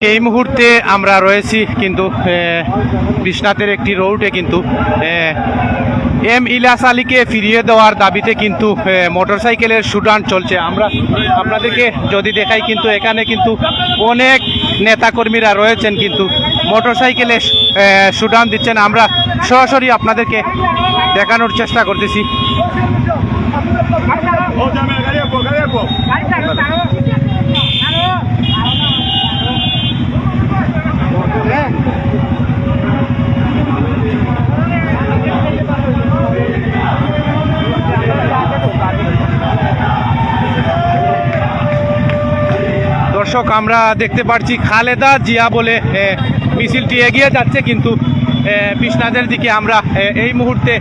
এই মুহূর্তে আমরা রয়েছি কিন্তু বিশ্বনাথের একটি রোডে কিন্তু এম ইলাস আলীকে ফিরিয়ে দেওয়ার দাবিতে কিন্তু আহ, মোটরসাইকেলের শুটান চলছে। আমরা আপনাদেরকে যদি দেখাই কিন্তু এখানে কিন্তু অনেক নেতাকর্মীরা রয়েছেন কিন্তু মোটরসাইকেলে শুটান দিচ্ছেন। আমরা সরাসরি আপনাদেরকে দেখানোর চেষ্টা করতেছি। দর্শক, আমরা দেখতে পাচ্ছি খালেদা জিয়া বলে মিছিলটি এগিয়ে যাচ্ছে, কিন্তু বিশ্বনাথের দিকে আমরা এই মুহূর্তে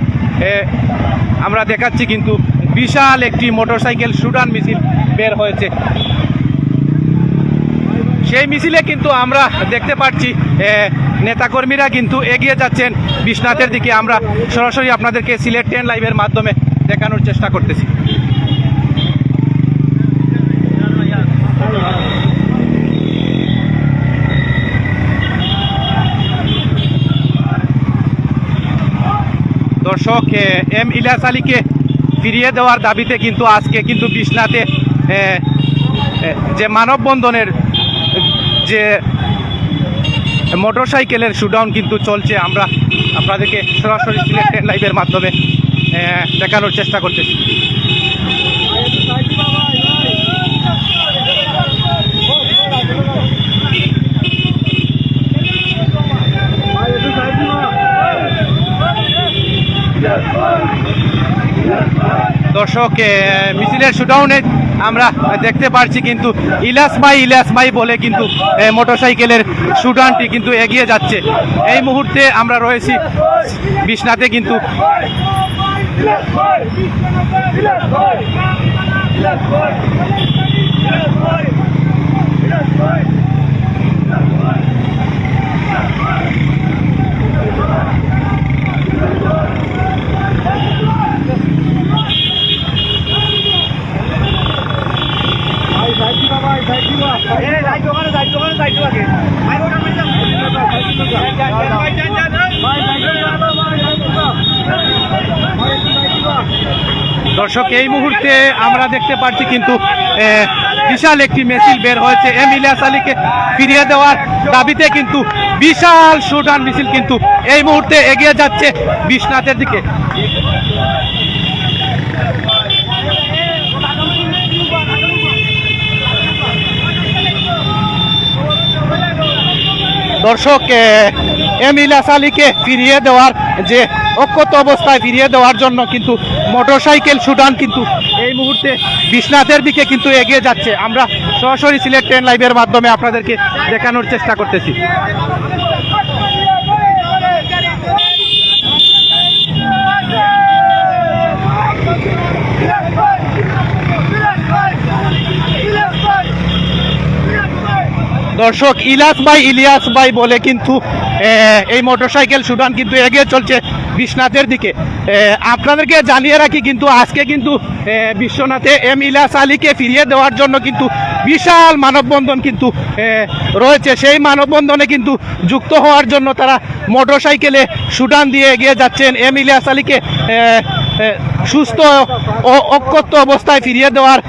আমরা দেখাচ্ছি কিন্তু বিশাল একটি মোটরসাইকেল শুটান মিছিল বের হয়েছে। সেই মিছিলে কিন্তু আমরা দেখতে পাচ্ছি নেতাকর্মীরা কিন্তু এগিয়ে যাচ্ছেন বিশ্বনাথের দিকে। আমরা সরাসরি আপনাদেরকে সিলেট টেন লাইভের মাধ্যমে দেখানোর চেষ্টা করতেছি। দর্শক এম ইলিয়াস আলীকে ফিরিয়ে দেওয়ার দাবিতে কিন্তু আজকে কিন্তু বিশ্বনাথে যে মানববন্ধনের যে মোটরসাইকেলের শুডাউন কিন্তু চলছে আমরা আপনাদেরকে সরাসরি সিলেক্টেড লাইভের মাধ্যমে দেখানোর চেষ্টা করতেছি। দর্শক মিছিলের শুডাউনে আমরা দেখতে পারছি কিন্তু ইলাস মাই ইলাস মাই বলে কিন্তু মোটরসাইকেলের শুডাউনটি কিন্তু এগিয়ে যাচ্ছে। এই মুহূর্তে আমরা রয়েছি বিশ্বনাথে কিন্তু। দর্শক, এই মুহূর্তে আমরা দেখতে পাচ্ছি কিন্তু বিশাল একটি মিছিল বের হয়েছে। এম ইলিয়াস আলীকে ফিরিয়ে দেওয়ার দাবিতে কিন্তু বিশাল শুটান মিছিল কিন্তু এই মুহূর্তে এগিয়ে যাচ্ছে বিশ্বনাথের দিকে। দর্শক এম ইলিয়াস আলীকে ফিরিয়ে দেওয়ার যে অক্ষত অবস্থায় ফিরিয়ে দেওয়ার জন্য কিন্তু মোটরসাইকেল, সুডান কিন্তু এই মুহূর্তে বিশ্বনাথের দিকে কিন্তু এগিয়ে যাচ্ছে। আমরা সরাসরি সিলেট ট্রেন লাইভের মাধ্যমে আপনাদেরকে দেখানোর চেষ্টা করতেছি। দর্শক, ইলাস ভাই, ইলিয়াস ভাই বলে কিন্তু এই মোটরসাইকেল, সুডান কিন্তু এগিয়ে চলছে। বিশ্বনাথের দিকে। আপনাদেরকে জানিয়ে রাখি কিন্তু আজকে কিন্তু বিশ্বনাথে এম ইলাস আলীকে ফিরিয়ে দেওয়ার জন্য কিন্তু বিশাল মানববন্ধন কিন্তু রয়েছে। সেই মানববন্ধনে কিন্তু যুক্ত হওয়ার জন্য তারা মোটরসাইকেলে সুডান দিয়ে এগিয়ে যাচ্ছেন। এম ইলিয়াস আলীকে সুস্থ ও অক্ষত অবস্থায় ফিরিয়ে দেওয়ার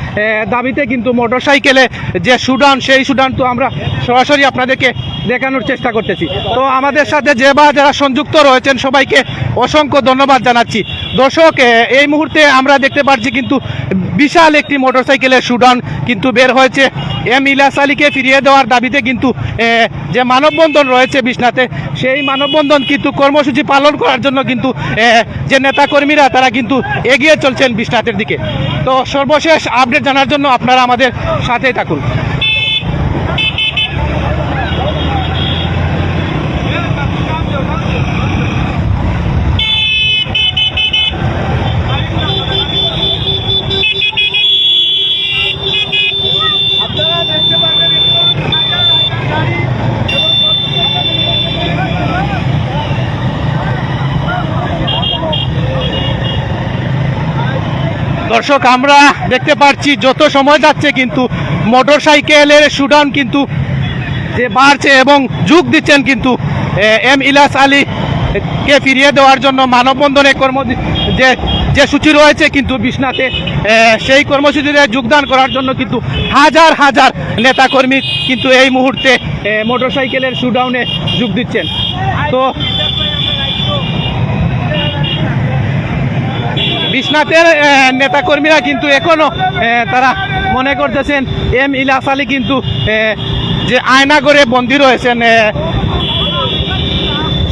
দাবিতে কিন্তু মোটরসাইকেলে যে সুডান, সেই সুডান তো আমরা সরাসরি আপনাদেরকে দেখানোর চেষ্টা করতেছি। তো আমাদের সাথে যে বা যারা সংযুক্ত রয়েছেন, সবাইকে অসংখ্য ধন্যবাদ জানাচ্ছি। দর্শক এই মুহূর্তে আমরা দেখতে পাচ্ছি কিন্তু বিশাল একটি মোটরসাইকেলের সুডান কিন্তু বের হয়েছে। এম ইলাস আলীকে ফিরিয়ে দেওয়ার দাবিতে কিন্তু যে মানববন্ধন রয়েছে বিশ্বনাথে সেই মানববন্ধন কিন্তু কর্মসূচি পালন করার জন্য কিন্তু যে নেতাকর্মীরা তারা কিন্তু এগিয়ে চলছেন বিশ্বনাথের দিকে। তো সর্বশেষ আপডেট জানার জন্য আপনারা আমাদের সাথেই থাকুন। দর্শক আমরা দেখতে পাচ্ছি যত সময় যাচ্ছে কিন্তু মোটর সাইকেলের সুডাউন কিন্তু যে বাড়ছে এবং যোগ দিচ্ছেন কিন্তু এম ইলাস আলী কে ফিরিয়ে দেওয়ার জন্য মানববন্ধনে কর্ম যে যে সূচি রয়েছে কিন্তু বিশ্বনাথে সেই কর্মসূচিতে যোগদান করার জন্য কিন্তু হাজার হাজার নেতাকর্মী কিন্তু এই মুহূর্তে এ, মোটরসাইকেলের শুডাউনে যোগ দিচ্ছেন। তো বিশ্বনাথের নেতাকর্মীরা কিন্তু এখনও এ, তারা মনে করতেছেন এম ইলাস আলী কিন্তু যে আয়নাগরে বন্দী রয়েছেন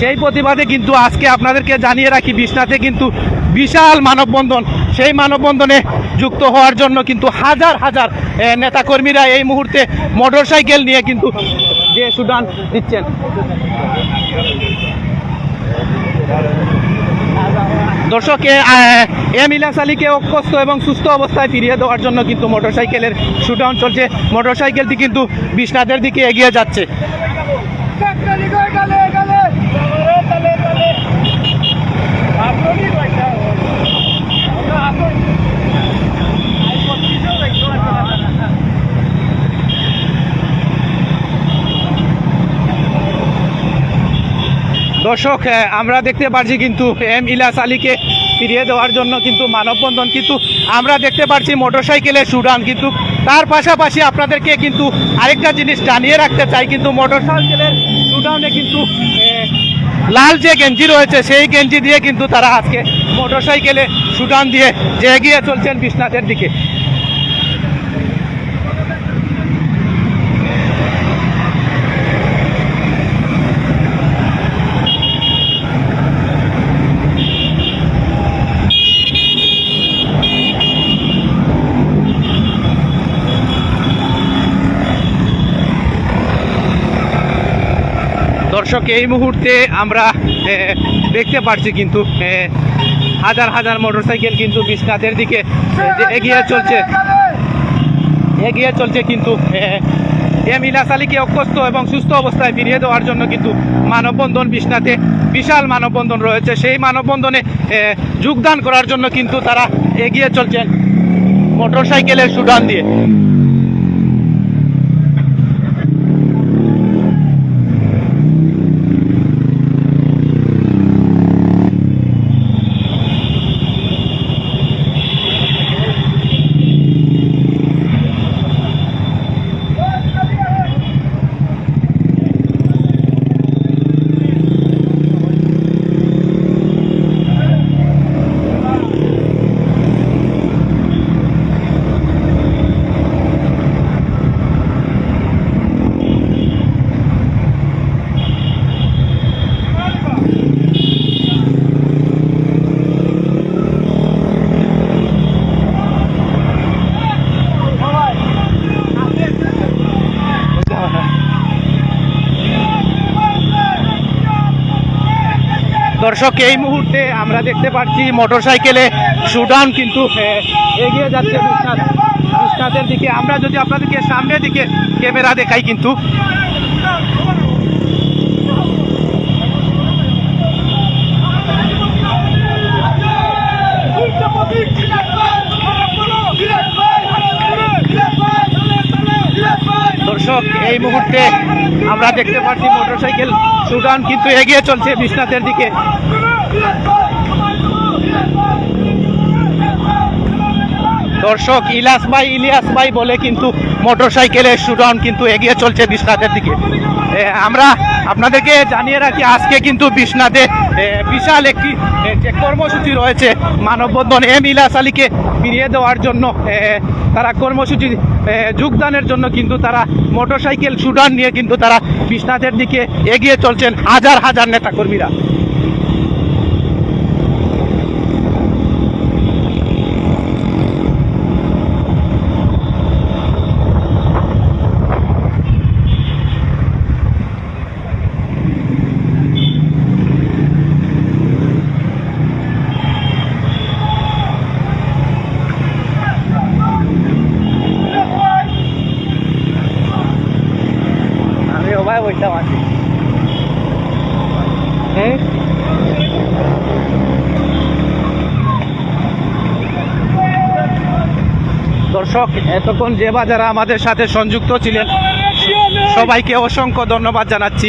সেই প্রতিবাদে কিন্তু আজকে আপনাদেরকে জানিয়ে রাখি বিশ্বনাথে কিন্তু বিশাল মানববন্ধন। সেই মানববন্ধনে যুক্ত হওয়ার জন্য কিন্তু হাজার হাজার নেতাকর্মীরা এই মুহূর্তে মোটরসাইকেল নিয়ে কিন্তু যে সুদান দিচ্ছেন। দর্শক এম ইলাস আলীকে অক্ষস্ত এবং সুস্থ অবস্থায় ফিরিয়ে দেওয়ার জন্য কিন্তু মোটরসাইকেলের শুটাউন চলছে। মোটরসাইকেলটি কিন্তু বিষ্ণাদের দিকে এগিয়ে যাচ্ছে। দর্শক আমরা দেখতে পারছি কিন্তু এম ইলাস আলীকে ফিরিয়ে দেওয়ার জন্য কিন্তু মানববন্ধন, কিন্তু আমরা দেখতে পাচ্ছি মোটরসাইকেলের সুডান কিন্তু তার পাশাপাশি আপনাদেরকে কিন্তু আরেকটা জিনিস জানিয়ে রাখতে চাই, কিন্তু মোটরসাইকেলের সুডাউনে কিন্তু লাল যে গেঞ্জি রয়েছে, সেই গেঞ্জি দিয়ে কিন্তু তারা আজকে মোটরসাইকেলে সুডান দিয়ে যে এগিয়ে চলছেন বিশ্বনাথের দিকে। দর্শক, এই মুহূর্তে আমরা দেখতে পাচ্ছি কিন্তু হাজার হাজার মোটরসাইকেল কিন্তু বিশ্বনাথের দিকে এগিয়ে চলছে। এগিয়ে চলছে কিন্তু এম ইলাস আলীকে অক্ষস্ত এবং সুস্থ অবস্থায় ফিরিয়ে দেওয়ার জন্য কিন্তু মানববন্ধন বিশ্বনাথে বিশাল মানববন্ধন রয়েছে। সেই মানববন্ধনে যোগদান করার জন্য কিন্তু তারা এগিয়ে চলছেন মোটরসাইকেলের সুডান দিয়ে। দর্শক, এই মুহূর্তে আমরা দেখতে পাচ্ছি মোটর সাইকেলে সুডান কিন্তু এগিয়ে যাচ্ছে বিশ্বনাথের দিকে। আমরা যদি আপনাদেরকে সামনের দিকে ক্যামেরা দেখাই কিন্তু। দর্শক, এই মুহূর্তে আমরা দেখতে পাচ্ছি মোটরসাইকেল, সুডান কিন্তু এগিয়ে চলছে বিশ্বনাথের দিকে। দর্শক, ইলাস ভাই, ইলিয়াস ভাই বলে কিন্তু মোটরসাইকেলের সুডাউন কিন্তু এগিয়ে চলছে বিশ্বনাথের দিকে। আমরা আপনাদেরকে জানিয়ে রাখি, আজকে কিন্তু বিশ্বনাথে বিশাল একটি যে কর্মসূচি রয়েছে মানববন্ধন এম ইলাস আলীকে ফিরিয়ে দেওয়ার জন্য তারা কর্মসূচি যোগদানের জন্য কিন্তু তারা মোটরসাইকেল সুডান নিয়ে কিন্তু তারা বিশ্বনাথের দিকে এগিয়ে চলছেন হাজার হাজার নেতাকর্মীরা। দর্শক এতক্ষণ যে বাজারা আমাদের সাথে সংযুক্ত ছিলেন সবাইকে অসংখ্য ধন্যবাদ জানাচ্ছি।